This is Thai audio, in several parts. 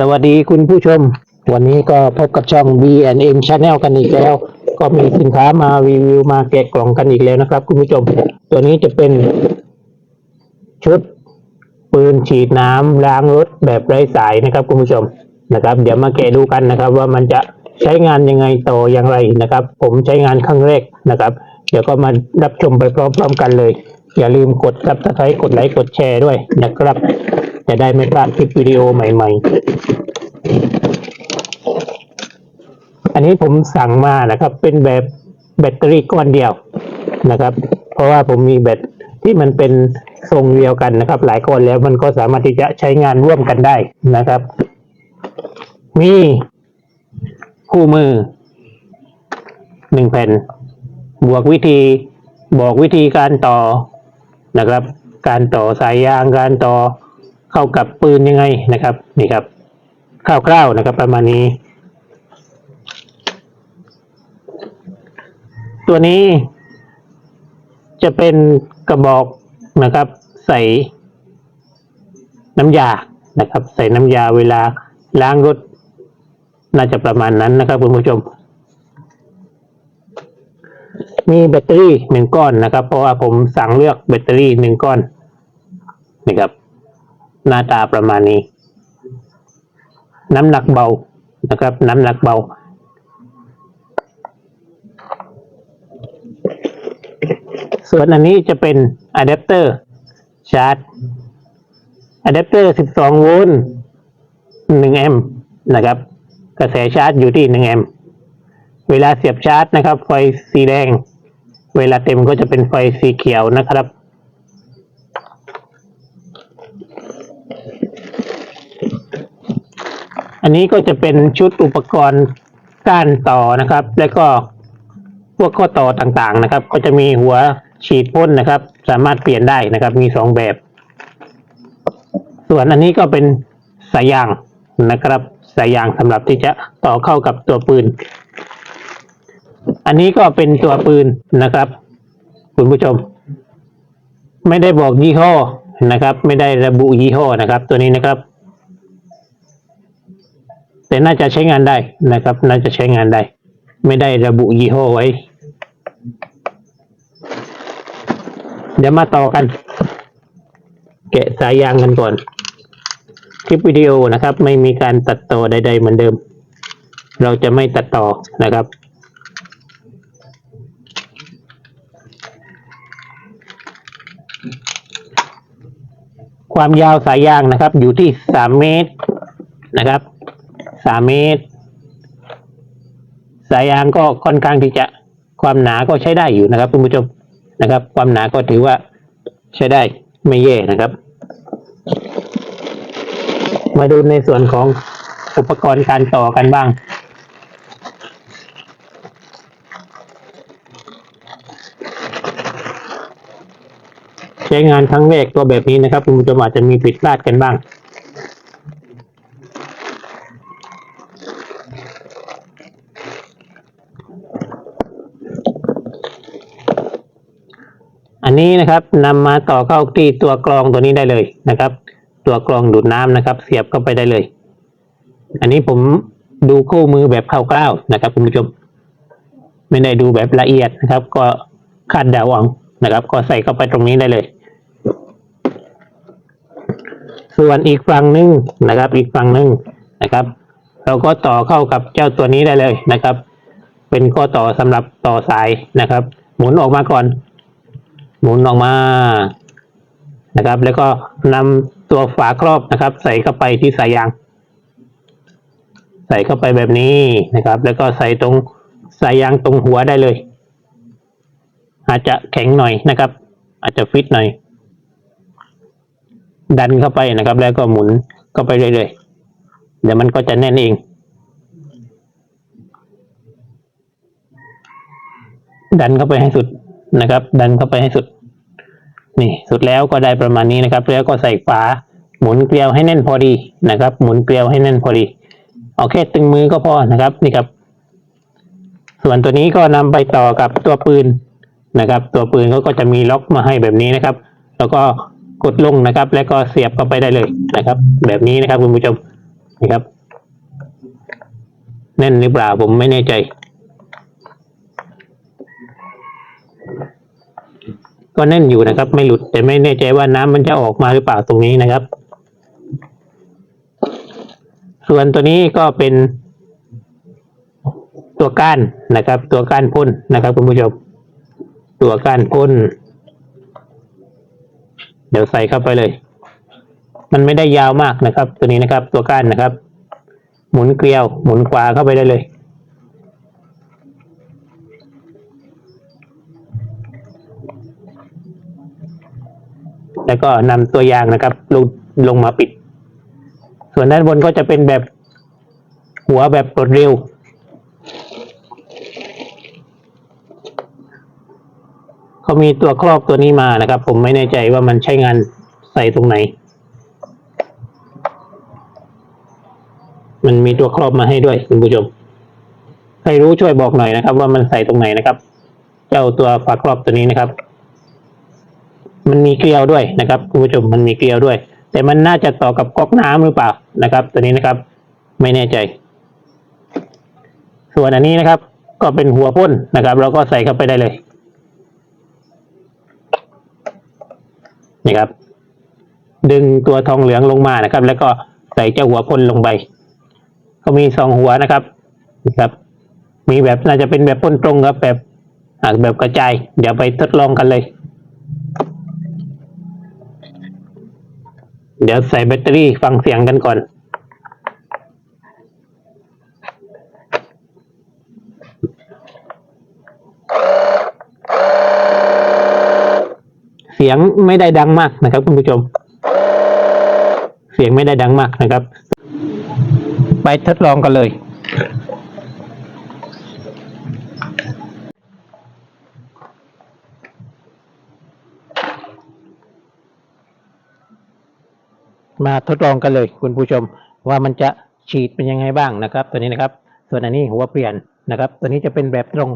สวัสดีคุณผู้ชม วันนี้ก็พบกับช่อง B&M Channel กันอีกแล้ว ก็มีสินค้ามารีวิวมาแกะกล่องกันอีกแล้วนะครับ คุณผู้ชม ตัวนี้จะเป็น ชุดปืนฉีดน้ำล้างรถแบบไร้สายนะครับ คุณผู้ชมนะครับ เดี๋ยวมาแกะดูกันนะครับ ว่ามันจะใช้งานยังไงต่ออย่างไรนะครับ ผมใช้งานครั้งแรกนะครับ เดี๋ยวก็มารับชมไปพร้อมๆกันเลย อย่าลืมกดซับสไครต์กดไลค์กดแชร์ด้วยนะครับ จะได้ไม่พลาดคลิปวิดีโอใหม่ๆ อันนี้ผมสั่งมานะครับ เป็นแบบแบตเตอรี่ก้อนเดียวนะครับ เพราะว่าผมมีแบตที่มันเป็นทรงเดียวกันนะครับ หลายก้อนแล้วมันก็สามารถที่จะใช้งานร่วมกันได้นะครับ มีคู่มือหนึ่งแผ่น บวกวิธีบอกวิธีการต่อนะครับ การต่อสายยางการต่อเข้ากับปืนยังไงนะครับนี่ครับคร่าวๆนะครับ ประมาณนี้ ตัวนี้ จะเป็นกระบอกนะครับ ใส่น้ำยานะครับ ใส่น้ำยาเวลาล้างรถ น่าจะประมาณนั้นนะครับคุณผู้ชม มีแบตเตอรี่หนึ่งก้อนนะครับ เพราะว่าผมสั่งเลือกแบตเตอรี่หนึ่งก้อนนี่ครับ หน้าตาประมาณนี้ น้ำหนักเบานะครับ น้ำหนักเบา ส่วนอันนี้จะเป็นอะแดปเตอร์ชาร์จอะแดปเตอร์ 12 โวลต์ 1 แอมป์นะครับ กระแสชาร์จอยู่ที่ 1 แอมป์เวลาเสียบชาร์จนะครับ ไฟสีแดง เวลาเต็มก็จะเป็นไฟสีเขียวนะครับอันนี้ก็จะเป็นชุดอุปกรณ์ก้านต่อนะครับ แล้วก็พวกข้อต่อต่างๆนะครับ ก็จะมีหัว ฉีดพ่นนะครับ สามารถเปลี่ยนได้นะครับ มีสองแบบ ส่วนอันนี้ก็เป็นสายยางนะครับ สายยางสำหรับที่จะต่อเข้ากับตัวปืน อันนี้ก็เป็นตัวปืนนะครับ คุณผู้ชม ไม่ได้บอกยี่ห้อนะครับ ไม่ได้ระบุยี่ห้อนะครับ ตัวนี้นะครับ แต่น่าจะใช้งานได้นะครับ น่าจะใช้งานได้ ไม่ได้ระบุยี่ห้อไว้ เดี๋ยวมาต่อกัน แกะสายยางกันก่อน คลิปวิดีโอนะครับ ไม่มีการตัดต่อใด ๆ เหมือนเดิม เราจะไม่ตัดต่อนะครับความยาวสายยางนะครับ อยู่ที่สามเมตรนะครับสามเมตร สายยางก็ค่อนข้างที่จะความหนาก็ใช้ได้อยู่นะครับคุณผู้ชม นะครับ ความหนาก็ถือว่าใช้ได้ไม่แย่นะครับ มาดูในส่วนของอุปกรณ์การต่อกันบ้าง ใช้งานครั้งแรกตัวแบบนี้นะครับ คุณผู้ชมอาจจะมีผิดพลาดกันบ้าง นี้นะครับนำมาต่อเข้าที่ตัวกรองตัวนี้ได้เลยนะครับ ตัวกรองดูดน้ำนะครับ เสียบเข้าไปได้เลย อันนี้ผมดูคู่มือแบบคร่าวๆนะครับคุณผู้ชม ไม่ได้ดูแบบละเอียดนะครับ ก็คาดเดาเอานะครับ ก็ใส่เข้าไปตรงนี้ได้เลย ส่วนอีกฝั่งหนึ่งนะครับ อีกฝั่งหนึ่งนะครับ เราก็ต่อเข้ากับเจ้าตัวนี้ได้เลยนะครับ เป็นข้อต่อสำหรับต่อสายนะครับ หมุนออกมาก่อน หมุนออกมานะครับ แล้วก็นำตัวฝาครอบนะครับ ใส่เข้าไปที่สายยาง ใส่เข้าไปแบบนี้นะครับ แล้วก็ใส่ตรงสายยางตรงหัวได้เลย อาจจะแข็งหน่อยนะครับ อาจจะฟิตหน่อย ดันเข้าไปนะครับ แล้วก็หมุนเข้าไปเรื่อยๆเดี๋ยวมันก็จะแน่นเองดันเข้าไปให้สุดนะครับ ดันเข้าไปให้สุด นี่สุดแล้วก็ได้ประมาณนี้นะครับ แล้วก็ใส่ฝาหมุนเกลียวให้แน่นพอดีนะครับ หมุนเกลียวให้แน่นพอดีเอาแค่ตึงมือก็พอนะครับนี่ครับ ส่วนตัวนี้ก็นำไปต่อกับตัวปืนนะครับ ตัวปืนเขาก็จะมีล็อกมาให้แบบนี้นะครับ แล้วก็กดลงนะครับ แล้วก็เสียบเข้าไปได้เลยนะครับ แบบนี้นะครับคุณผู้ชมนี่ครับแน่นหรือเปล่าผมไม่แน่ใจ ก็แน่นอยู่นะครับ ไม่หลุดแต่ไม่แน่ใจว่าน้ำมันจะออกมาหรือเปล่าตรงนี้นะครับ ส่วนตัวนี้ก็เป็นตัวก้านนะครับ ตัวก้านพ่นนะครับคุณผู้ชมตัวก้านพ่นเดี๋ยวใส่เข้าไปเลย มันไม่ได้ยาวมากนะครับ ตัวนี้นะครับ ตัวก้านนะครับ หมุนเกลียว หมุนขวาเข้าไปได้เลย แล้วก็นำตัวยางนะครับ ลงลงมาปิด ส่วนด้านบนก็จะเป็นแบบหัวแบบกดเร็ว เขามีตัวครอบตัวนี้มานะครับ ผมไม่แน่ใจว่ามันใช้งานใส่ตรงไหน มันมีตัวครอบมาให้ด้วยคุณผู้ชม ใครรู้ช่วยบอกหน่อยนะครับ ว่ามันใส่ตรงไหนนะครับ เจ้าตัวฝาครอบตัวนี้นะครับ มันมีเกลียวด้วยนะครับคุณผู้ชมมันมีเกลียวด้วย แต่มันน่าจะต่อกับก๊อกน้ำหรือเปล่านะครับ ตัวนี้นะครับ ไม่แน่ใจ ส่วนอันนี้นะครับ ก็เป็นหัวพ่นนะครับ เราก็ใส่เข้าไปได้เลยนี่ครับ ดึงตัวทองเหลืองลงมานะครับ แล้วก็ใส่เจ้าหัวพ่นลงไป ก็มีสองหัวนะครับนะครับ มีแบบน่าจะเป็นแบบพ่นตรงครับแบบแบบกระจาย เดี๋ยวไปทดลองกันเลย เดี๋ยวใส่แบตเตอรี่ฟังเสียงกันก่อนเสียงไม่ได้ดังมากนะครับ คุณผู้ชม เสียงไม่ได้ดังมากนะครับ ไปทดลองกันเลย มาทดลองกันเลยคุณผู้ชม ว่ามันจะฉีดเป็นยังไงบ้างนะครับ ตัวนี้นะครับ ส่วนอันนี้หัวเปลี่ยนนะครับ ตัวนี้จะเป็นแบบตรง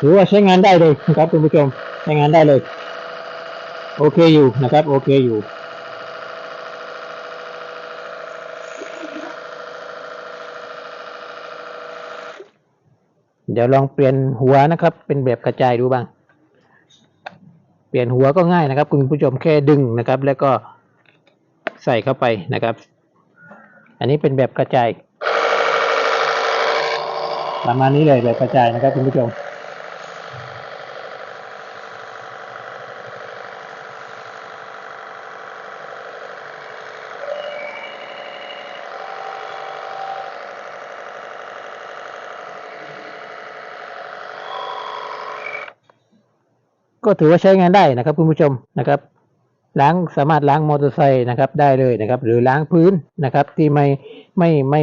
ถือว่าใช้งานได้เลยนะครับคุณผู้ชมใช้งานได้เลย โอเคอยู่นะครับ โอเคอยู่ เดี๋ยวลองเปลี่ยนหัวนะครับ เป็นแบบกระจายดูบ้าง เปลี่ยนหัวก็ง่ายนะครับ คุณผู้ชมแค่ดึงนะครับ แล้วก็ใส่เข้าไปนะครับ อันนี้เป็นแบบกระจายประมาณนี้เลยแบบกระจายนะครับคุณผู้ชม ก็ถือว่าใช้งานได้นะครับคุณผู้ชมนะครับล้างสามารถล้างมอเตอร์ไซค์นะครับได้เลยนะครับ หรือล้างพื้นนะครับที่ไม่ไม่ไม่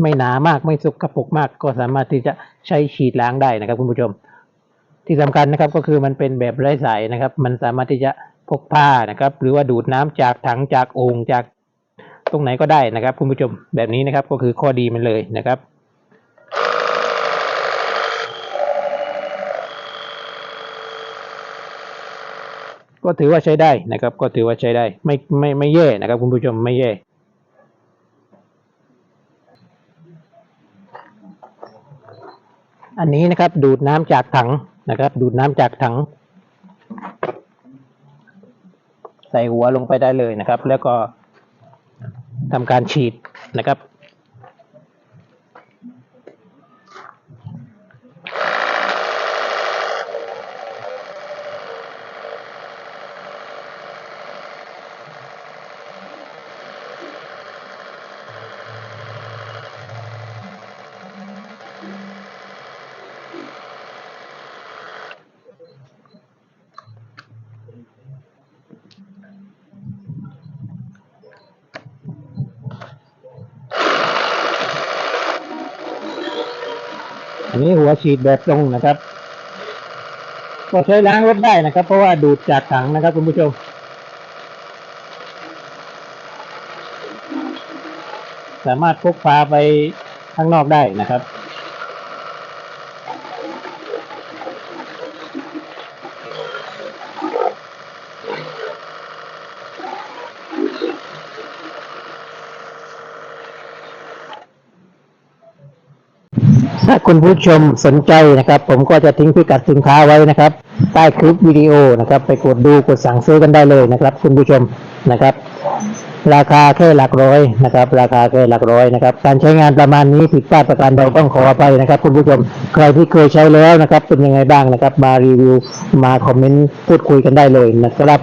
ไม่หนามากไม่สกปรกมาก ก็สามารถที่จะใช้ฉีดล้างได้นะครับ คุณผู้ชม ที่สำคัญนะครับก็คือมันเป็นแบบไร้สายนะครับ มันสามารถที่จะพกผ้านะครับ หรือว่าดูดน้ำจากถังจากโอ่งจากตรงไหนก็ได้นะครับ คุณผู้ชมแบบนี้นะครับก็คือข้อดีมันเลยนะครับ ก็ถือว่าใช้ได้นะครับ ก็ถือว่าใช้ได้ไม่ไม่ไม่แย่นะครับ คุณผู้ชมไม่แย่อันนี้นะครับดูดน้ำจากถังนะครับ ดูดน้ำจากถัง ใส่หัวลงไปได้เลยนะครับ แล้วก็ทำการฉีดนะครับ อันนี้หัวฉีดแบบตรงนะครับ ก็ใช้ล้างรถได้นะครับ เพราะว่าดูดจากถังนะครับคุณผู้ชม สามารถพกพาไปข้างนอกได้นะครับ ถ้าคุณผู้ชมสนใจนะครับ ผมก็จะทิ้งพิกัดสินค้าไว้นะครับ ใต้คลิปวิดีโอนะครับ ไปกดดูกดสั่งซื้อกันได้เลยนะครับ คุณผู้ชมนะครับ ราคาแค่หลักร้อยนะครับ ราคาแค่หลักร้อยนะครับ การใช้งานประมาณนี้ผิดพลาดประการใดต้องขออภัยนะครับ คุณผู้ชมใครที่เคยใช้แล้วนะครับ เป็นยังไงบ้างนะครับ มารีวิวมาคอมเมนต์พูดคุยกันได้เลยนะครับ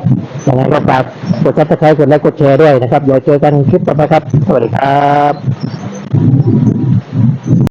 ยังไงก็ฝากกดซับสไครต์กดไลค์กดแชร์ด้วยนะครับเดี๋ยวเจอกันคลิปต่อไปครับ สวัสดีครับ